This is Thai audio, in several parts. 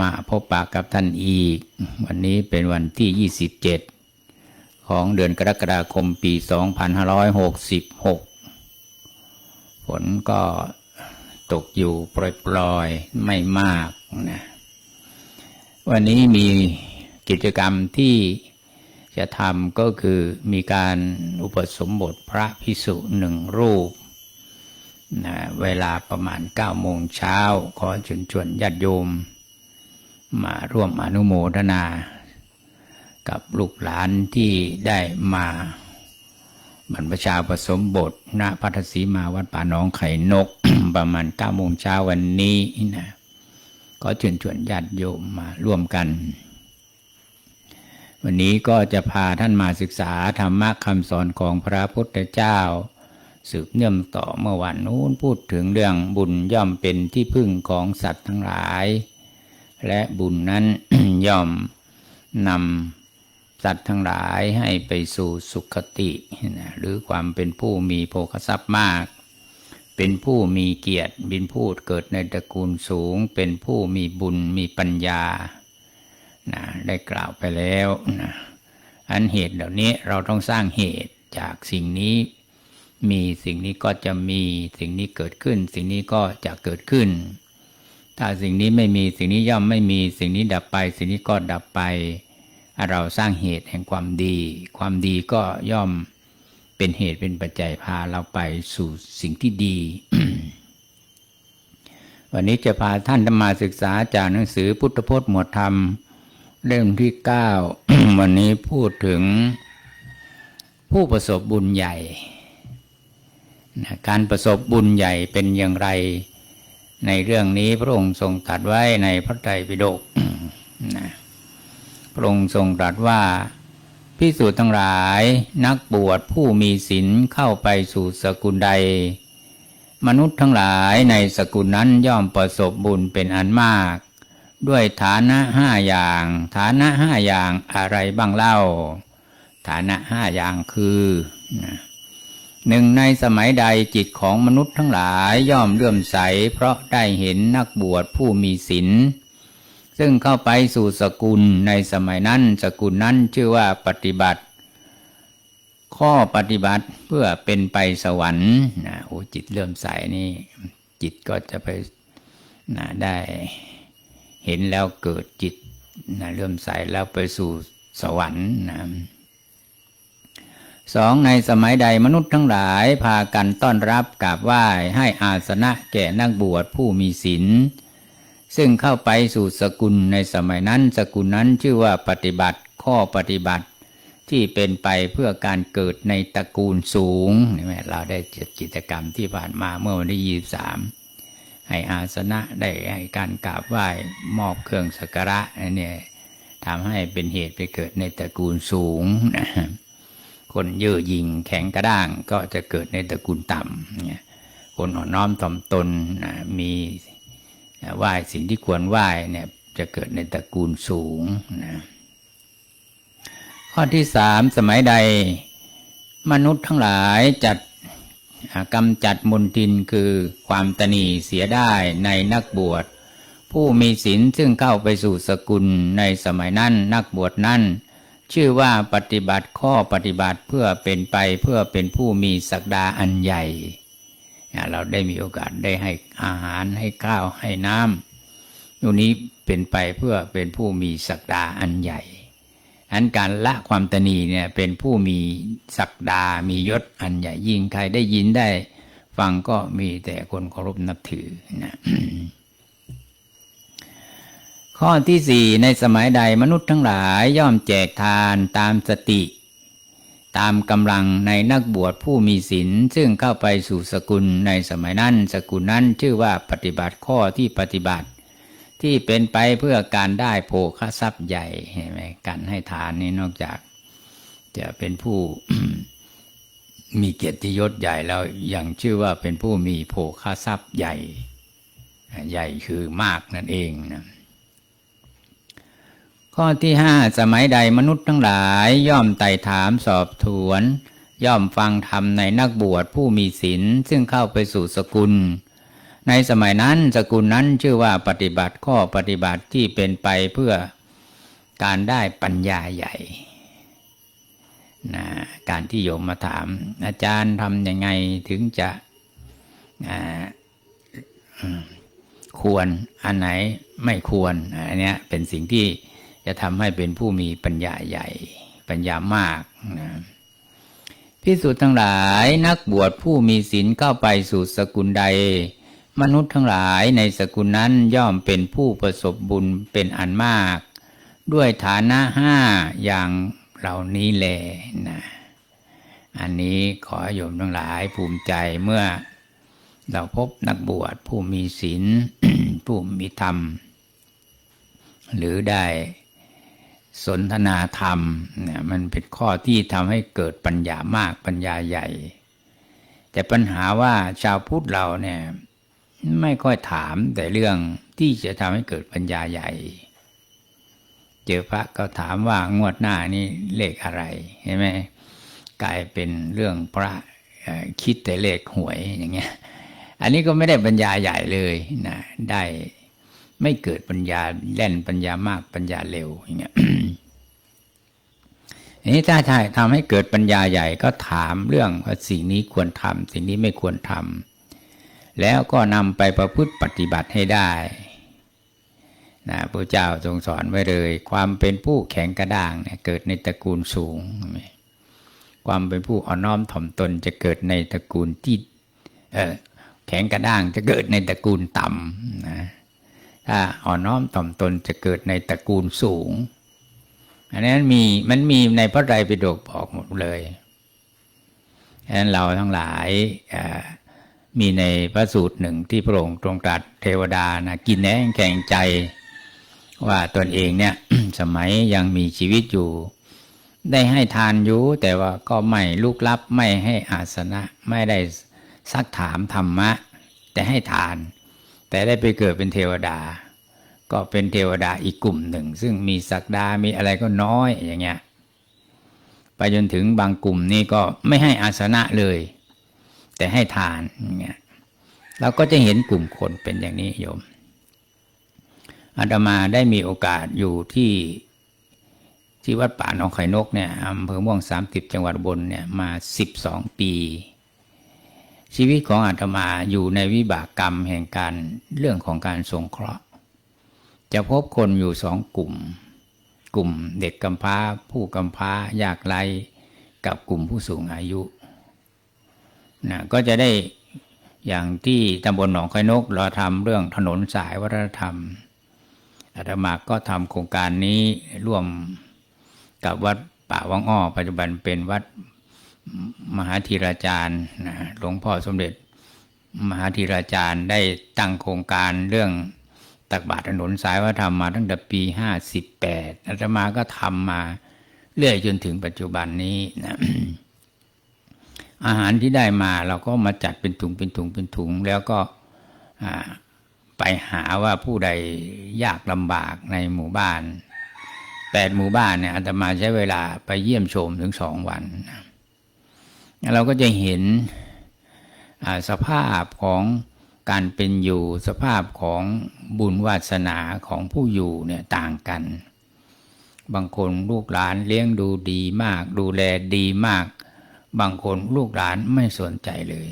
มาพบปะกับท่านอีก วันนี้เป็นวันที่ 27 ของเดือนกรกฎาคมปี 2566 ฝนก็ตกอยู่ปล่อยๆ ไม่มากนะ วันนี้มีกิจกรรมที่จะทำก็คือมีการอุปสมบทพระพิสุหนึ่งรูปนะเวลาประมาณ9โมงเช้าขอชวนชวนญาติโยม มาร่วมอนุโมทนา กับลูกหลานที่ได้มาบรรพชาผสมบทณพัทสีมาวัดป่าน้องไข่นก ประมาณ9โมงเช้าวันนี้นะก็เชิญชวนญาติโยมมาร่วมกัน วันนี้ก็จะพาท่านมาศึกษาธรรมะคำสอนของพระพุทธเจ้า สืบเนื่องต่อเมื่อวันนู้นพูดถึงเรื่องบุญย่อมเป็นที่พึ่งของสัตว์ทั้งหลาย และบุญนั้นย่อมนำสัตว์ทั้งหลายให้ไปสู่สุขตินะหรือความเป็นผู้มีโภคทรัพย์มาก เป็นผู้มีเกียรติบินพูดเกิดในตระกูลสูง เป็นผู้มีบุญมีปัญญานะได้กล่าวไปแล้วนะอันเหตุเหล่านี้เราต้องสร้างเหตุจากสิ่งนี้ มีสิ่งนี้ก็จะมีสิ่งนี้เกิดขึ้น สิ่งนี้ก็จะเกิดขึ้น ถ้าสิ่งนี้ไม่มีสิ่งนี้ย่อมไม่มีสิ่งนี้ดับไป สิ่งนี้ก็ดับไป เราสร้างเหตุแห่งความดี ความดีก็ย่อมเป็นเหตุเป็นปัจจัยพาเราไปสู่สิ่งที่ดี วันนี้จะพาท่านมาศึกษาจากหนังสือพุทธพจน์หมวดธรรม เล่มที่เก้าวันนี้พูดถึงผู้ประสบบุญใหญ่ การประสบบุญใหญ่เป็นอย่างไร ในเรื่องนี้พระองค์ทรงตรัสไว้ในพระไตรปิฎกนะพระองค์ทรงตรัสว่าพิสูจน์ทั้งหลายนักบวชผู้มีศีลเข้าไปสู่สกุลใด มนุษย์ทั้งหลายในสกุลนั้นย่อมประสบบุญเป็นอันมาก ด้วยฐานะห้าอย่าง ฐานะห้าอย่างอะไรบ้างเล่า ฐานะห้าอย่างคือนะ หนึ่งในสมัยใดจิตของมนุษย์ทั้งหลายย่อมเลื่อมใส เพราะได้เห็นนักบวชผู้มีศีลซึ่งเข้าไปสู่สกุลในสมัยนั้นสกุลนั้นชื่อว่าปฏิบัติ ข้อปฏิบัติเพื่อเป็นไปสวรรค์นะโอ้จิตเลื่อมใสนี่ จิตก็จะไปนะได้เห็นแล้วเกิดจิตนะเลื่อมใสแล้วไปสู่สวรรค์นะ สองในสมัยใดมนุษย์ทั้งหลายพากันต้อนรับกราบไหว้ให้อาสนะแก่นักบวชผู้มีศีลซึ่งเข้าไปสู่สกุลในสมัยนั้น สกุลนั้นชื่อว่าปฏิบัติข้อปฏิบัติ ที่เป็นไปเพื่อการเกิดในตระกูลสูงนี่ไหมเราได้จัดกิจกรรมที่ผ่านมาเมื่อวันที่ยี่สามให้อาสนะได้ให้การกราบไหว้มอบเครื่องสักการะเนี่ยทำให้เป็นเหตุไปเกิดในตระกูลสูงนะค คนเย่อหยิ่งแข็งกระด้างก็จะเกิดในตระกูลต่ำเนี่ยคนอ่อนน้อมถ่อมตนมีไหว้สิ่งที่ควรไหว้เนี่ยจะเกิดในตระกูลสูงนะข้อที่สามสมัยใด มนุษย์ทั้งหลายจัดกำจัดมนทินคือความตนีเสียได้ในนักบวช ผู้มีศีลซึ่งเข้าไปสู่สกุลในสมัยนั้นนักบวชนั้น ชื่อว่าปฏิบัติข้อปฏิบัติเพื่อเป็นไปเพื่อเป็นผู้มีศักดาอันใหญ่ เราได้มีโอกาสได้ให้อาหารให้ข้าวให้น้ำอยู่นี้เป็นไปเพื่อเป็นผู้มีศักดาอันใหญ่อันการละความตนีเนี่ยเป็นผู้มีศักดา มียศอันใหญ่ยิ่งใครได้ยินได้ ฟังก็มีแต่คนเคารพนับถือนะ ข้อที่สี่ในสมัยใดมนุษย์ทั้งหลายย่อมแจกทานตามสติ ตามกำลังในนักบวชผู้มีศีลซึ่งเข้าไปสู่สกุลในสมัยนั้น สกุลนั้นชื่อว่าปฏิบัติข้อที่ปฏิบัติ ที่เป็นไปเพื่อการได้โภคทรัพย์ใหญ่เห็นไหมการให้ทานนี่นอกจาก จะเป็นผู้มีเกียรติยศใหญ่แล้วยังชื่อว่าเป็นผู้มีโภคทรัพย์ใหญ่ ใหญ่คือมากนั่นเองนะ ข้อที่ห้าสมัยใดมนุษย์ทั้งหลายย่อมไต่ถามสอบถวน ย่อมฟังธรรมในนักบวชผู้มีศีลซึ่งเข้าไปสู่สกุล ในสมัยนั้นสกุลนั้นชื่อว่าปฏิบัติข้อปฏิบัติที่เป็นไปเพื่อการได้ปัญญาใหญ่นะการที่โยมมาถาม อาจารย์ทำยังไงถึงจะควรอันไหนไม่ควรอันเนี้ยเป็นสิ่งที่ จะทำให้เป็นผู้มีปัญญาใหญ่ ปัญญามากนะพิสูจน์ทั้งหลายนักบวชผู้มีศีลเข้าไปสู่สกุลใด มนุษย์ทั้งหลายในสกุลนั้นย่อมเป็นผู้ประสบบุญเป็นอันมาก ด้วยฐานะห้าอย่างเหล่านี้แลนะอันนี้ขอโยมทั้งหลายภูมิใจเมื่อ เราพบนักบวชผู้มีศีลผู้มีธรรม หรือได้ สนทนาธรรมเนี่ยมันเป็นข้อที่ทำให้เกิดปัญญามากปัญญาใหญ่ แต่ปัญหาว่าชาวพุทธเราเนี่ยไม่ค่อยถามแต่เรื่องที่จะทำให้เกิดปัญญาใหญ่ เจอพระก็ถามว่างวดหน้านี่เลขอะไรเห็นไหมกลายเป็นเรื่องพระคิดแต่เลขหวยอย่างเงี้ย อันนี้ก็ไม่ได้ปัญญาใหญ่เลยนะได้ ไม่เกิดปัญญาแล่นปัญญามากปัญญาเร็วอย่างเงี้ยอันนี้ถ้าทำให้เกิดปัญญาใหญ่ก็ถามเรื่องว่าสิ่งนี้ควรทำสิ่งนี้ไม่ควรทำแล้วก็นำไปประพฤติปฏิบัติให้ได้นะพระเจ้าทรงสอนไว้เลย ความเป็นผู้แข็งกระด้างเนี่ยเกิดในตระกูลสูง ความเป็นผู้อ่อนน้อมถ่อมตนจะเกิดในตระกูลที่แข็งกระด้างจะเกิดในตระกูลต่ำนะ ถ้าอ่อนน้อมถ่อมตนจะเกิดในตระกูลสูง อันนั้นมีมันมีในพระไตรปิฎกบอกหมดเลยฉะนั้นเราทั้งหลายมีในพระสูตรหนึ่งที่พระองค์ทรงตรัสเทวดานะกินแหนงแข่งใจ ว่าตนเองเนี่ยสมัยยังมีชีวิตอยู่ ได้ให้ทานอยู่แต่ว่าก็ไม่ลุกลับไม่ให้อาสนะไม่ได้ซักถามธรรมะ แต่ให้ทาน แต่ได้ไปเกิดเป็นเทวดา ก็เป็นเทวดาอีกกลุ่มหนึ่ง ซึ่งมีศักดามีอะไรก็น้อยอย่างเงี้ยไปจนถึงบางกลุ่มนี่ก็ไม่ให้อาสนะเลย แต่ให้ทานอย่างเงี้ยเราก็จะเห็นกลุ่มคนเป็นอย่างนี้โยมอาตมาได้มีโอกาสอยู่ที่ที่วัดป่าหนองไข่นกเนี่ยอำเภอม่วงสามสิบจังหวัดบนเนี่ยมาสิบสองปี ชีวิตของอาตมาอยู่ในวิบากกรรมแห่งการเรื่องของการสงเคราะห์ จะพบคนอยู่สองกลุ่ม กลุ่มเด็กกำพร้า ผู้กำพร้ายากไร้กับกลุ่มผู้สูงอายุนะก็จะได้อย่างที่ตำบลหนองไข่นกเราทำเรื่องถนนสายวัฒนธรรมอาตมาก็ทำโครงการนี้ร่วมกับวัดป่าวังอ้อปัจจุบันเป็นวัด มหาธีราจารย์นะหลวงพ่อสมเด็จ มหาธีราจารย์ได้ตั้งโครงการเรื่องตักบาตรถนนสายวัฒนธรรมมาตั้งแต่ปีห้าสิบแปดอาตมาก็ทำมาเรื่อยจนถึงปัจจุบันนี้นะอาหารที่ได้มาเราก็มาจัดเป็นถุงเป็นถุงเป็นถุง แล้วก็ไปหาว่าผู้ใดยากลำบากในหมู่บ้านแปดหมู่บ้านเนี่ยอาตมาใช้เวลาไปเยี่ยมชมถึงสองวันนะ เราก็จะเห็นสภาพของการเป็นอยู่สภาพของบุญวาสนาของผู้อยู่เนี่ยต่างกัน บางคนลูกหลานเลี้ยงดูดีมาก ดูแลดีมาก บางคนลูกหลานไม่สนใจเลย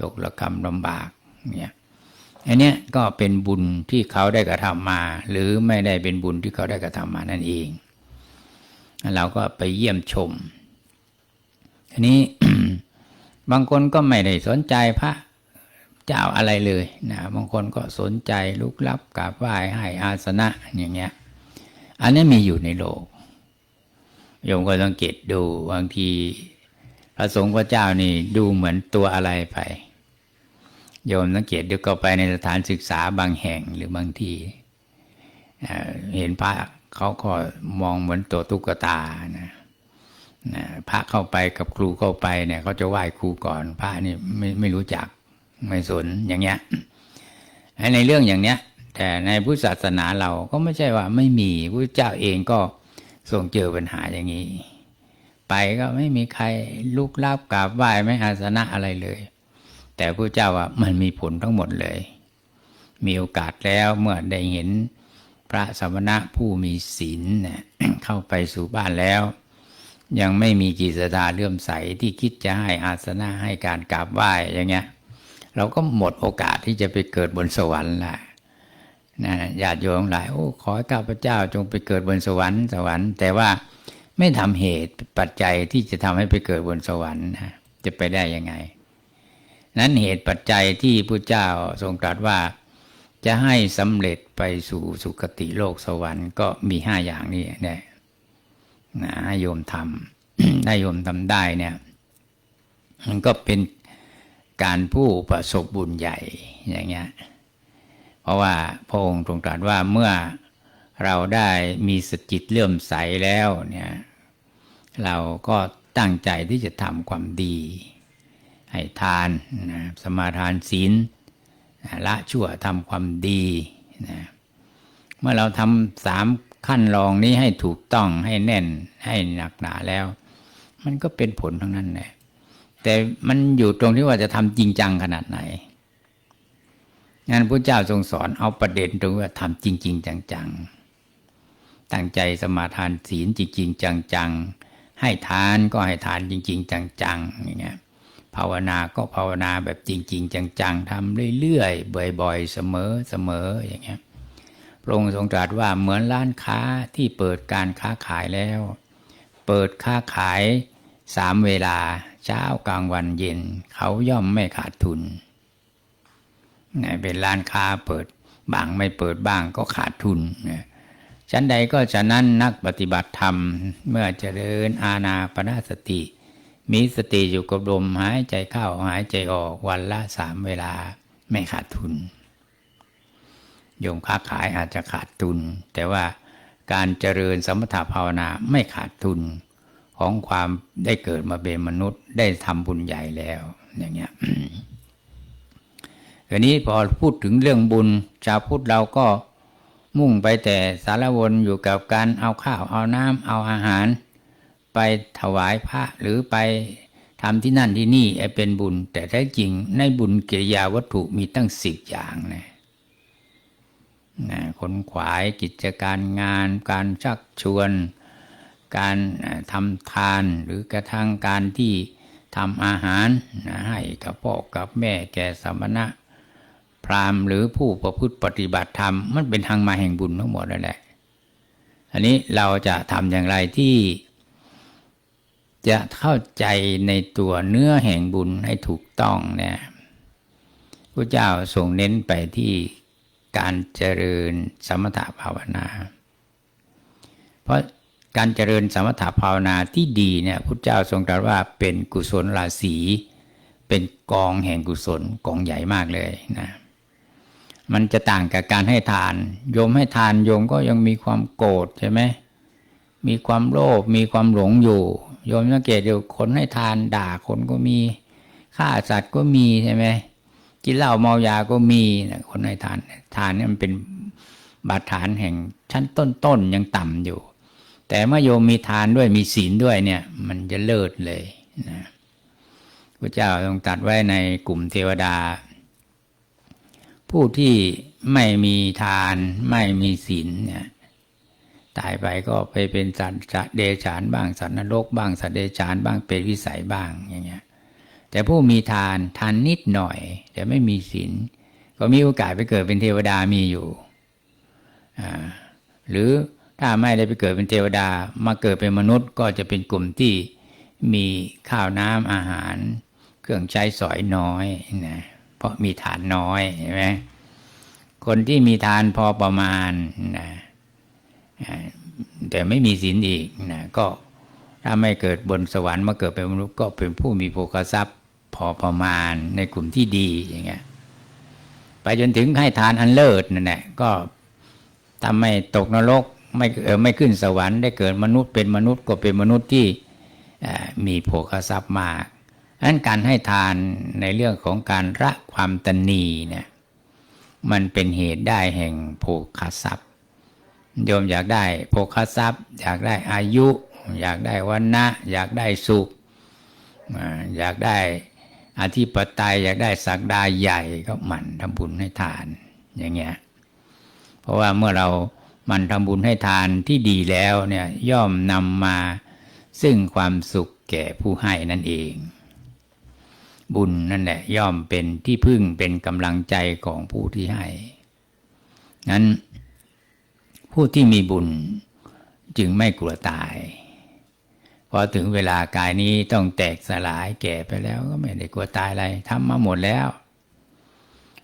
ตกระกำลำบากเนี่ยอันเนี้ยก็เป็นบุญที่เขาได้กระทำมา หรือไม่ได้เป็นบุญที่เขาได้กระทำมานั่นเอง เราก็ไปเยี่ยมชม อันนี้บางคนก็ไม่ได้สนใจพระเจ้าอะไรเลยนะบางคนก็สนใจลุกลับกราบไหว้ให้อาสนะอย่างเงี้ย อันนี้มีอยู่ในโลกโยมก็สังเกตดูบางทีพระสงฆ์พระเจ้านี่ดูเหมือนตัวอะไรไปโยมสังเกตดูก็ไปในสถานศึกษาบางแห่งหรือบางที่เห็นพระเขาก็มองเหมือนตัวตุ๊กตานะ นะพระเข้าไปกับครูเข้าไปเนี่ยเขาจะไหว้ครูก่อน พระนี่ไม่ไม่รู้จักไม่สนอย่างเงี้ยในเรื่องอย่างเนี้ย แต่ในพุทธศาสนาเราก็ไม่ใช่ว่าไม่มีพระเจ้าเองก็ทรงเจอปัญหาอย่างนี้ ไปก็ไม่มีใครลุกลาบกราบไหว้ไม่อาสนะอะไรเลย แต่พระเจ้าว่ามันมีผลทั้งหมดเลย มีโอกาสแล้วเมื่อได้เห็นพระสมณะผู้มีศีลเนี่ยเข้าไปสู่บ้านแล้ว ยังไม่มีกิจสดาเลื่อมใสที่คิดจะให้อาสนะให้การกราบไหว้อย่างเงี้ย เราก็หมดโอกาสที่จะไปเกิดบนสวรรค์ละนะญาติโยมหลายโอ้ขอข้าพเจ้าจงไปเกิดบนสวรรค์สวรรค์ แต่ว่าไม่ทำเหตุปัจจัยที่จะทำให้ไปเกิดบนสวรรค์นะจะไปได้ยังไง นั้นเหตุปัจจัยที่พระเจ้าทรงตรัสว่าจะให้สำเร็จไปสู่สุคติโลกสวรรค์ก็มีห้าอย่างนี้เนี่ย นะให้โยมทำถ้าโยมทำได้เนี่ย มันก็เป็นการผู้ประสบบุญใหญ่อย่างเงี้ย เพราะว่าพระองค์ทรงตรัสว่าเมื่อเราได้มีสจิตเลื่อมใสแล้วเนี่ย เราก็ตั้งใจที่จะทำความดี ให้ทานนะสมาทานศีลละชั่วทำความดีนะเมื่อเราทำสาม ขั้นรองนี้ให้ถูกต้องให้แน่นให้หนักหนาแล้ว มันก็เป็นผลทั้งนั้นแหละแต่มันอยู่ตรงที่ว่าจะทำจริงจังขนาดไหนงั้นพระเจ้าทรงสอนเอาประเด็นตรงว่าทำจริงๆจังๆตั้งใจสมาทานศีลจริงๆจังๆให้ทานก็ให้ทานจริงๆจังๆอย่างเงี้ยภาวนาก็ภาวนาแบบจริง ๆ จังๆทำเรื่อยๆบ่อย ๆ เสมอเสมออย่างเงี้ย ระองค์ทรงตรัสว่าเหมือนร้านค้าที่เปิดการค้าขายแล้ว เปิดค้าขายสามเวลาเช้ากลางวันเย็น เขาย่อมไม่ขาดทุนเป็นร้านค้าเปิดบางไม่เปิดบ้างก็ขาดทุนชั้นใดก็ฉะนั้นนักปฏิบัติธรรม เมื่อเจริญอาณาปณสติ มีสติอยู่กับลมหายใจเข้าหายใจออกวันละสามเวลาไม่ขาดทุน โยมค้าขายอาจจะขาดทุน แต่ว่าการเจริญสมถภาวนาไม่ขาดทุนของความได้เกิดมาเป็นมนุษย์ได้ทำบุญใหญ่แล้ว อย่างเงี้ยทีนี้พอพูดถึงเรื่องบุญชาวพุทธเราก็มุ่งไปแต่สารวนอยู่กับการเอาข้าวเอาน้ำเอาอาหาร ไปถวายพระหรือไปทำที่นั่นที่นี่ไอเป็นบุญ แต่แท้จริงในบุญกิริยาวัตถุมีตั้งสิบอย่างนะ นะคนขวายกิจการงาน การชักชวน การทำทานหรือกระทั่งการที่ทำอาหารนะให้กับพ่อกับแม่แก่สมณะ พราหมณ์หรือผู้ประพฤติปฏิบัติธรรม มันเป็นทางมาแห่งบุญทั้งหมดนั่นแหละ อันนี้เราจะทำอย่างไรที่ จะเข้าใจในตัวเนื้อแห่งบุญให้ถูกต้องเนี่ยพระเจ้าทรงเน้นไปที่ การเจริญสมถภาวนา เพราะการเจริญสมถภาวนาที่ดีเนี่ยพระเจ้าทรงตรัสว่าเป็นกุศลราศีเป็นกองแห่งกุศลกองใหญ่มากเลยนะมันจะต่างกับการให้ทาน โยมให้ทานโยมก็ยังมีความโกรธใช่ไหมมีความโลภมีความหลงอยู่ โยมสังเกตดูคนให้ทานด่าคนก็มีฆ่าสัตว์ก็มีใช่ไหม กินเหล้าเมายาก็มีนะคนให้ทานทานนี่มันเป็นบาดฐานแห่งชั้นต้นๆยังต่ำอยู่ แต่เมื่อโยมมีทานด้วยมีศีลด้วยเนี่ย มันจะเลิศเลยนะพระเจ้าทรงตัดไว้ในกลุ่มเทวดา ผู้ที่ไม่มีทานไม่มีศีลเนี่ยตายไปก็ไปเป็นสัตว์เดชานบ้างสัตว์นรกบ้างสัตว์เดชานบ้างเป็นวิสัยบ้างอย่างเงี้ย แต่ผู้มีทานทานนิดหน่อย แต่ไม่มีศีลก็มีโอกาสไปเกิดเป็นเทวดามีอยู่ หรือถ้าไม่ได้ไปเกิดเป็นเทวดามาเกิดเป็นมนุษย์ก็จะเป็นกลุ่มที่มีข้าวน้ำอาหาร เครื่องใช้สอยน้อยนะเพราะมีฐานน้อยใช่ไหมคนที่มีทานพอประมาณนะแต่ไม่มีศีลอีกนะก็ ถ้าไม่เกิดบนสวรรค์มาเกิดเป็นมนุษย์ก็เป็นผู้มีโภคทรัพย์ พอประมาณในกลุ่มที่ดีอย่างเงี้ยไปจนถึงให้ทานอันเลิศนั่นแหละก็ทำไม่ตกนรกไม่เออไม่ขึ้นสวรรค์ได้เกิดมนุษย์เป็นมนุษย์ก็เป็นมนุษย์ที่มีโภคทรัพย์มากนั้นการให้ทานในเรื่องของการละความตนีเนี่ยมันเป็นเหตุได้แห่งโภคทรัพย์ โยมอยากได้โภคทรัพย์ อยากได้อายุ อยากได้วันนะอยากได้สุข อยากได้อธิปไตยอยากได้สักดาใหญ่ก็หมั่นทำบุญให้ทานอย่างเงี้ยเพราะว่าเมื่อเราหมันทำบุญให้ทานที่ดีแล้วเนี่ยย่อมนำมาซึ่งความสุขแก่ผู้ให้นั่นเอง บุญนั่นแหละย่อมเป็นที่พึ่งเป็นกำลังใจของผู้ที่ให้ นั้นผู้ที่มีบุญจึงไม่กลัวตาย พอถึงเวลากายนี้ต้องแตกสลายแก่ไปแล้ว ก็ไม่ได้กลัวตายอะไรทำมาหมดแล้ว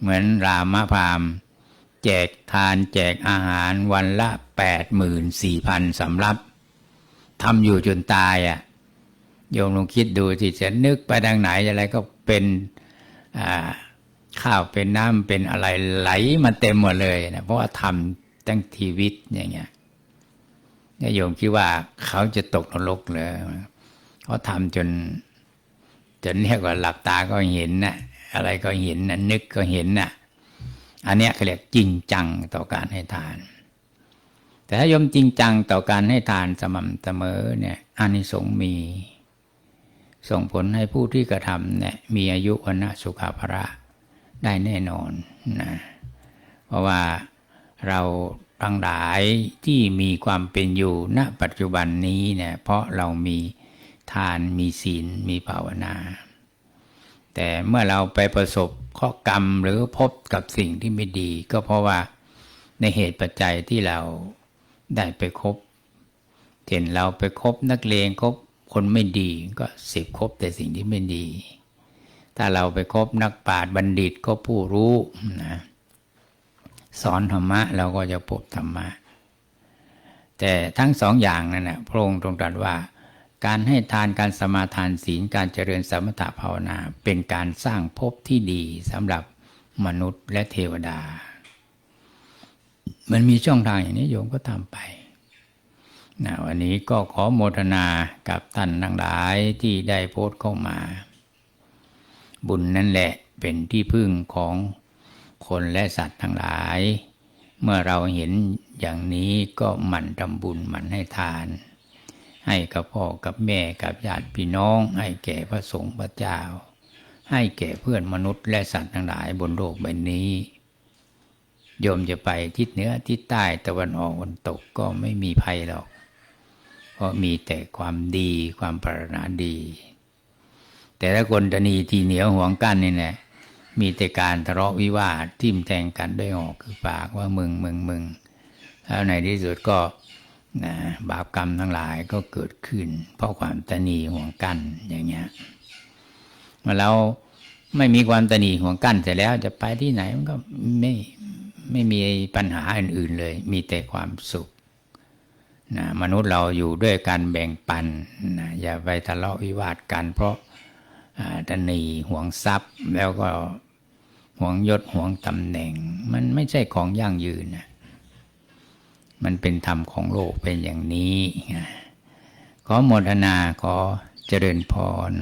เหมือนรามพามแจกทานแจกอาหารวันละแปดหมื่นสี่พันสำรับทำอยู่จนตายอะ่ะโยมลองคิดดูที่จะนึกไปทางไหนอะไรก็เป็นข้าวเป็นน้ำเป็นอะไรไหลมาเต็มหมดเลยนะเพราะว่าทำตั้งชีวิตอย่างเงี้ย นายโยมคิดว่าเขาจะตกนรกเลยเขาทำจน จนเรียกว่าหลับตาก็เห็นนะอะไรก็เห็นนะนึกก็เห็นนะอันเนี้ยเขาเรียกจริงจังต่อการให้ทาน แต่ถ้าโยมจริงจังต่อการให้ทานสม่ำเสมอเนี่ยอานิสงส์มี ส่งผลให้ผู้ที่กระทำเนี่ยมีอายุวันะสุขาระได้แน่นอนนะเพราะว่าเรา ทั้งหลายที่มีความเป็นอยู่ณปัจจุบันนี้เนี่ยเพราะเรามีทานมีศีลมีภาวนา แต่เมื่อเราไปประสบข้อกรรมหรือพบกับสิ่งที่ไม่ดี ก็เพราะว่าในเหตุปัจจัยที่เราได้ไปคบเห็นเราไปคบนักเลงคบคนไม่ดีก็สิบคบแต่สิ่งที่ไม่ดี ถ้าเราไปคบนักปราชญ์บัณฑิตก็ผู้รู้นะ สอนธรรมะเราก็จะพบธรรมะ แต่ทั้งสองอย่างนั่นนะพระองค์ตรงตรัสว่า การให้ทานการสมาทานศีลการเจริญสมถภาวนา เป็นการสร้างภพที่ดีสำหรับมนุษย์และเทวดา มันมีช่องทางอย่างนี้โยมก็ทำไปนะวันนี้ก็ขอโมทนากับท่านทั้งหลายที่ได้โพสต์เข้ามา บุญนั่นแหละเป็นที่พึ่งของ คนและสัตว์ทั้งหลาย เมื่อเราเห็นอย่างนี้ก็หมั่นทำบุญหมั่นให้ทาน ให้กับพ่อกับแม่กับญาติพี่น้อง ให้แก่พระสงฆ์พระเจ้า ให้แก่เพื่อนมนุษย์และสัตว์ทั้งหลายบนโลกใบนี้โยมจะไปทิศเหนือทิศใต้ตะวันออกตะวันตกก็ไม่มีภัยหรอก เพราะมีแต่ความดีความปรารถนาดี แต่ถ้าคนตนีทีเหนียวห่วงกั้นนี่แหละ มีแต่การทะเลาะวิวาททิ่มแทงกันด้วยออกคือปากว่ามึงมึงมึงแล้วในที่สุดก็นะบาปกรรมทั้งหลายก็เกิดขึ้น เพราะความตนีห่วงกั้นอย่างเงี้ยเมื่อเราไม่มีความตนีห่วงกั้นเสร็จแล้วจะไปที่ไหนมันก็ไม่ไม่มีปัญหาอื่นๆเลย มีแต่ความสุขนะมนุษย์เราอยู่ด้วยการแบ่งปันนะอย่าไปทะเลาะวิวาทกัน เพราะตนีห่วงทรัพย์แล้วก็ ห่วงยศห่วงตำแหน่ง มันไม่ใช่ของยั่งยืนนะมันเป็นธรรมของโลกเป็นอย่างนี้ ขอโมทนาขอเจริญพร